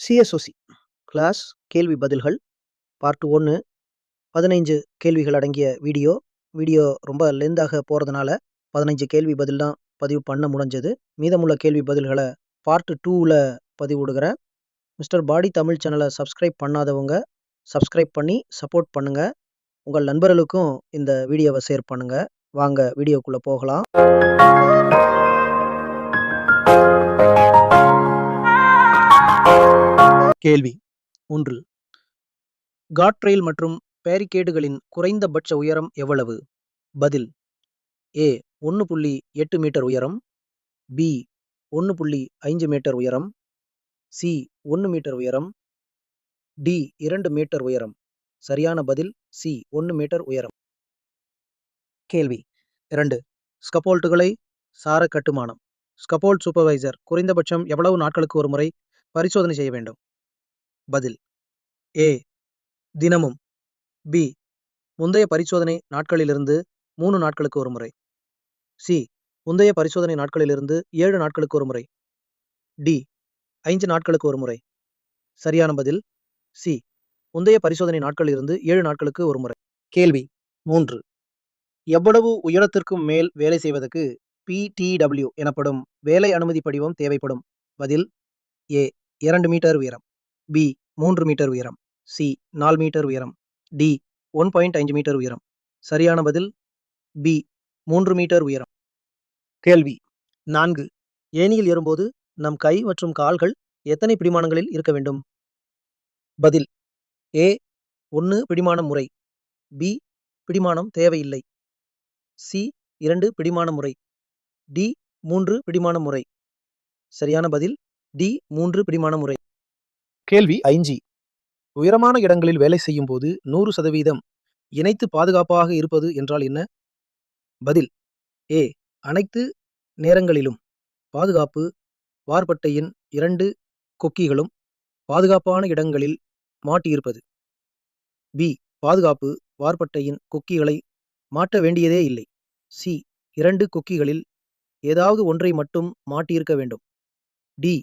சிஎஸ்ஓசி class கேள்வி பதில்கள் part ஒன்று பதினைஞ்சு கேள்விகள் அடங்கிய வீடியோ. வீடியோ ரொம்ப லென்த்தாக போகிறதுனால பதினைஞ்சு கேள்வி பதில் தான் பதிவு பண்ண முடிஞ்சது. மீதமுள்ள கேள்வி பதில்களை பார்ட் டூவில் பதிவிடுகிறேன் மிஸ்டர் பாடி தமிழ் சேனலை சப்ஸ்கிரைப் பண்ணாதவங்க சப்ஸ்கிரைப் பண்ணி சப்போர்ட் பண்ணுங்கள் உங்கள் நண்பர்களுக்கும் இந்த வீடியோவை ஷேர் பண்ணுங்கள் வாங்க வீடியோக்குள்ளே போகலாம். கேள்வி. ஒன்று. காட்ரெயில் மற்றும் பேரிகேடுகளின் குறைந்தபட்ச உயரம் எவ்வளவு? பதில். ஏ. ஒன்று புள்ளி எட்டு மீட்டர் உயரம். பி. ஒன்று புள்ளி ஐந்து மீட்டர் உயரம். சி. ஒன்று மீட்டர் உயரம். டி. இரண்டு மீட்டர் உயரம். சரியான பதில். சி. ஒன்று மீட்டர் உயரம். கேள்வி. இரண்டு. ஸ்கபோல்ட்டுகளை சார கட்டுமானம். ஸ்கபோல்ட் சூப்பர்வைசர் குறைந்தபட்சம் எவ்வளவு நாட்களுக்கு ஒரு முறை பரிசோதனை செய்ய வேண்டும்? பதில். ஏ. தினமும். பி. முந்தைய பரிசோதனை நாட்களிலிருந்து மூணு நாட்களுக்கு ஒரு முறை. சி. முந்தைய பரிசோதனை நாட்களிலிருந்து ஏழு நாட்களுக்கு ஒரு முறை. டி. ஐந்து நாட்களுக்கு ஒரு முறை. சரியான பதில். சி. முந்தைய பரிசோதனை நாட்களிலிருந்து ஏழு நாட்களுக்கு ஒரு முறை. கேள்வி மூன்று. எவ்வளவு உயரத்திற்கும் மேல் வேலை செய்வதற்கு பிடிடபிள்யூ எனப்படும் வேலை அனுமதி படிவம் தேவைப்படும்? பதில். ஏ. இரண்டு மீட்டர் உயரம். பி மூன்று மீட்டர் உயரம். சி நாலு மீட்டர் உயரம். டி ஒன் பாயிண்ட் ஐந்து மீட்டர் உயரம். சரியான பதில்? பி மூன்று மீட்டர் உயரம். கேள்வி. நான்கு. ஏணியில் ஏறும்போது நம் கை மற்றும் கால்கள் எத்தனை பிடிமானங்களில் இருக்க வேண்டும்? பதில். ஏ ஒன்று பிடிமான முறை. பி பிடிமானம் தேவையில்லை. சி இரண்டு பிடிமான முறை. டி மூன்று பிடிமான முறை. சரியான பதில்? டி மூன்று பிடிமான முறை. கேள்வி ஐஞ்சி உயரமான இடங்களில் வேலை செய்யும் போது நூறு சதவீதம் இணைத்து பாதுகாப்பாக இருப்பது என்றால் என்ன? பதில் ஏ அனைத்து நேரங்களிலும் பாதுகாப்பு வார்பட்டையின் இரண்டு கொக்கிகளும் பாதுகாப்பான இடங்களில் மாட்டியிருப்பது. பி பாதுகாப்பு வார்பட்டையின் கொக்கிகளை மாட்ட வேண்டியதே இல்லை. சி இரண்டு கொக்கிகளில் ஏதாவது ஒன்றை மட்டும் மாட்டியிருக்க வேண்டும். டி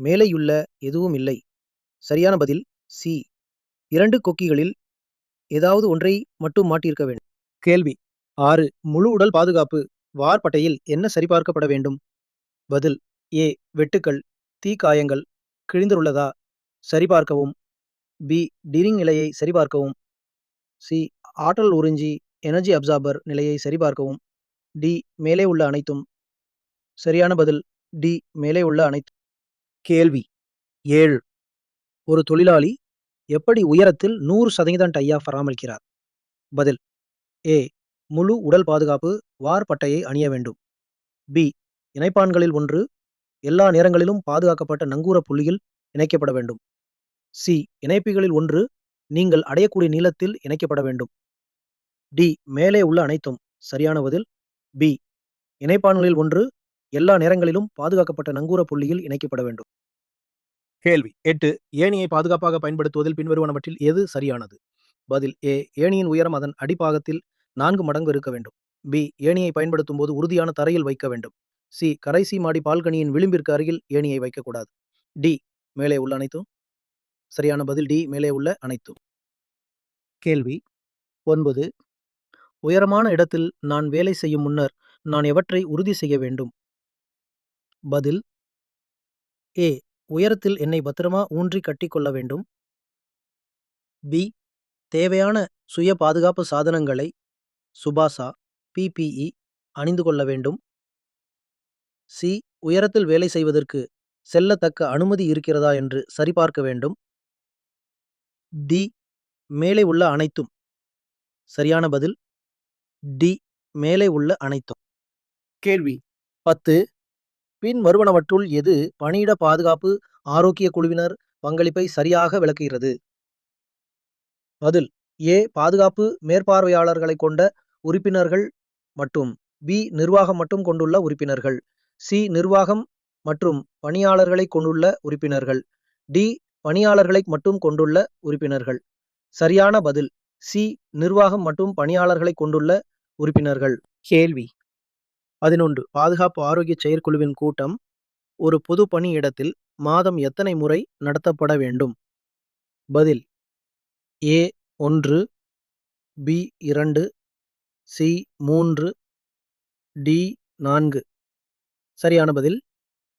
மேலேயுள்ள எதுவும் இல்லை. சரியான பதில் சி. இரண்டு கொக்கிகளில் ஏதாவது ஒன்றை மட்டும் மாட்டியிருக்க வேண்டும். கேள்வி. ஆறு. முழு உடல் பாதுகாப்பு. வார்பட்டையில் என்ன சரிபார்க்கப்பட வேண்டும்? பதில். ஏ. வெட்டுக்கள். தீக்காயங்கள் கிழிந்துள்ளதா? சரிபார்க்கவும். பி. டிரிங் நிலையை சரிபார்க்கவும். சி. ஆற்றல் உறிஞ்சி எனர்ஜி அப்சார்பர் நிலையை சரிபார்க்கவும். டி. மேலே உள்ள அனைத்தும். சரியான பதில். டி. மேலே உள்ள அனைத்தும். கேள்வி. ஏழு. ஒரு தொழிலாளி எப்படி உயரத்தில் நூறு சதவீதம் டையா பராமரிக்கிறார்? பதில் ஏ முழு உடல் பாதுகாப்பு வார் பட்டையை அணிய வேண்டும். பி இணைப்பான்களில் ஒன்று எல்லா நேரங்களிலும் பாதுகாக்கப்பட்ட நங்கூர புள்ளியில் இணைக்கப்பட வேண்டும். சி இணைப்பிகளில் ஒன்று நீங்கள் அடையக்கூடிய நீளத்தில் இணைக்கப்பட வேண்டும். டி மேலே உள்ள அனைத்தும். சரியான பதில் பி இணைப்பான்களில் ஒன்று எல்லா நேரங்களிலும் பாதுகாக்கப்பட்ட நங்கூர புள்ளியில் இணைக்கப்பட வேண்டும். கேள்வி. எட்டு ஏணியை பாதுகாப்பாக பயன்படுத்துவதில் பின்வருவனவற்றில் எது சரியானது? பதில் ஏ ஏணியின் உயரம் அதன் அடிப்பாகத்தில் நான்கு மடங்கு இருக்க வேண்டும். பி ஏணியை பயன்படுத்தும் போது உறுதியான தரையில் வைக்க வேண்டும். சி கரைசி மாடி பால்கனியின் விளிம்பிற்கு அருகில் ஏணியை வைக்கக்கூடாது. டி மேலே உள்ள அனைத்தும்? சரியான பதில் டி மேலே உள்ள அனைத்தும். கேள்வி ஒன்பது உயரமான இடத்தில் நான் வேலை செய்யும் முன்னர் நான் எவற்றை உறுதி செய்ய வேண்டும்? பதில் ஏ உயரத்தில் என்னை பத்திரமா ஊன்றி கட்டிக்கொள்ள வேண்டும்? பி. தேவையான சுய பாதுகாப்பு சாதனங்களை சுபாசா பிபிஇ அணிந்து கொள்ள வேண்டும். சி. உயரத்தில் வேலை செய்வதற்கு செல்லத்தக்க அனுமதி இருக்கிறதா என்று சரிபார்க்க வேண்டும். டி. மேலே உள்ள அனைத்தும். சரியான பதில்? டி. மேலே உள்ள அனைத்தும். கேள்வி. பத்து. பின் வருவனவற்றுள் எது பணியிட பாதுகாப்பு ஆரோக்கிய குழுவினர் பங்களிப்பை சரியாக விளக்குகிறது. பதில் ஏ பாதுகாப்பு மேற்பார்வையாளர்களை கொண்ட உறுப்பினர்கள் மற்றும் பி நிர்வாகம் மட்டும் கொண்டுள்ள உறுப்பினர்கள். சி நிர்வாகம் மற்றும் பணியாளர்களை கொண்டுள்ள உறுப்பினர்கள். டி பணியாளர்களை மட்டும் கொண்டுள்ள உறுப்பினர்கள். சரியான பதில் சி நிர்வாகம் மற்றும் பணியாளர்களை கொண்டுள்ள உறுப்பினர்கள். கேள்வி பதினொன்று பாதுகாப்பு ஆரோக்கிய செயற்குழுவின் கூட்டம் ஒரு பொது பணியிடத்தில் மாதம் எத்தனை முறை நடத்தப்பட வேண்டும்? பதில். ஏ ஒன்று பி இரண்டு சி மூன்று டி நான்கு. சரியான பதில்.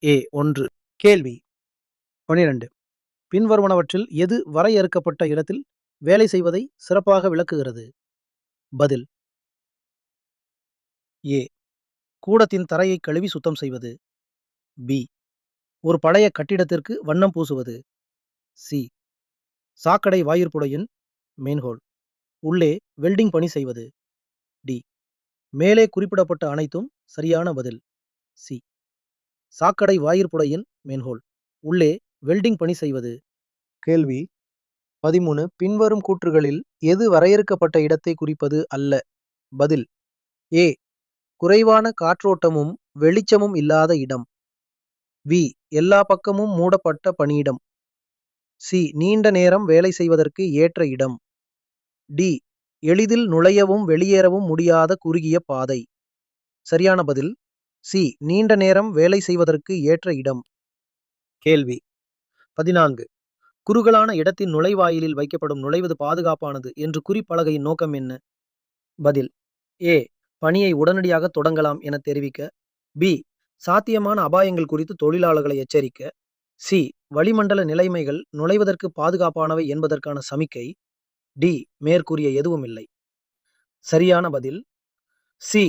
ஏ ஒன்று. கேள்வி. பனிரெண்டு. பின்வருவனவற்றில் எது வரையறுக்கப்பட்ட இடத்தில் வேலை செய்வதை சிறப்பாக விளக்குகிறது? பதில். ஏ கூடத்தின் தரையை கழுவி சுத்தம் செய்வது. பி ஒரு பழைய கட்டிடத்திற்கு வண்ணம் பூசுவது. சி. சாக்கடை வாயிற்புடையின் மெயின்ஹோல் உள்ளே வெல்டிங் பணி செய்வது. டி. மேலே குறிப்பிடப்பட்ட அனைத்தும் சரியான பதில். சி. சாக்கடை வாயிற்புடையின் மெயின்ஹோல் உள்ளே வெல்டிங் பணி செய்வது. கேள்வி. பதிமூணு. பின்வரும் கூற்றுகளில் எது வரையறுக்கப்பட்ட இடத்தை குறிப்பது அல்ல? பதில். ஏ. குறைவான காற்றோட்டமும் வெளிச்சமும் இல்லாத இடம். வி. எல்லா பக்கமும் மூடப்பட்ட பணியிடம். சி. நீண்ட நேரம் வேலை செய்வதற்கு ஏற்ற இடம். டி. எளிதில் நுழையவும் வெளியேறவும் முடியாத குறுகிய பாதை. சரியான பதில்? சி. நீண்ட நேரம் வேலை செய்வதற்கு ஏற்ற இடம். கேள்வி. பதினான்கு. குறுகலான இடத்தின் நுழைவாயிலில் வைக்கப்படும் நுழைவது பாதுகாப்பானது என்று குறிப்பலகையின் நோக்கம் என்ன? பதில். ஏ. பணியை உடனடியாக தொடங்கலாம் என தெரிவிக்க. பி. சாத்தியமான அபாயங்கள் குறித்து தொழிலாளர்களை எச்சரிக்க சி. வளிமண்டல நிலைமைகள் நுழைவதற்கு பாதுகாப்பானவை என்பதற்கான சமிக்கை டி. மேற்கூறிய எதுவும் இல்லை சரியான பதில் சி.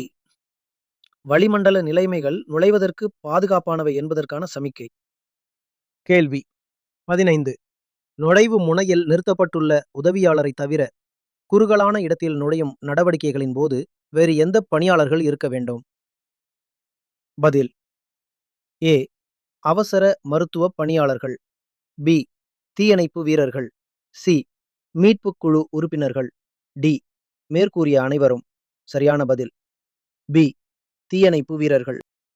வளிமண்டல நிலைமைகள் நுழைவதற்கு பாதுகாப்பானவை என்பதற்கான சமிக்கை. கேள்வி பதினைந்து. நுழைவு முனையில் நிறுத்தப்பட்டுள்ள உதவியாளரை தவிர குறுகலான இடத்தில் நுழையும் நடவடிக்கைகளின் போது வேறு எந்த பணியாளர்கள் இருக்க வேண்டும்? பதில் ஏ. அவசர மருத்துவ பணியாளர்கள். பி. தீயணைப்பு வீரர்கள். சி. மீட்புக் குழு உறுப்பினர்கள். டி. மேற்கூறிய அனைவரும் சரியான பதில். பி. தீயணைப்பு வீரர்கள்.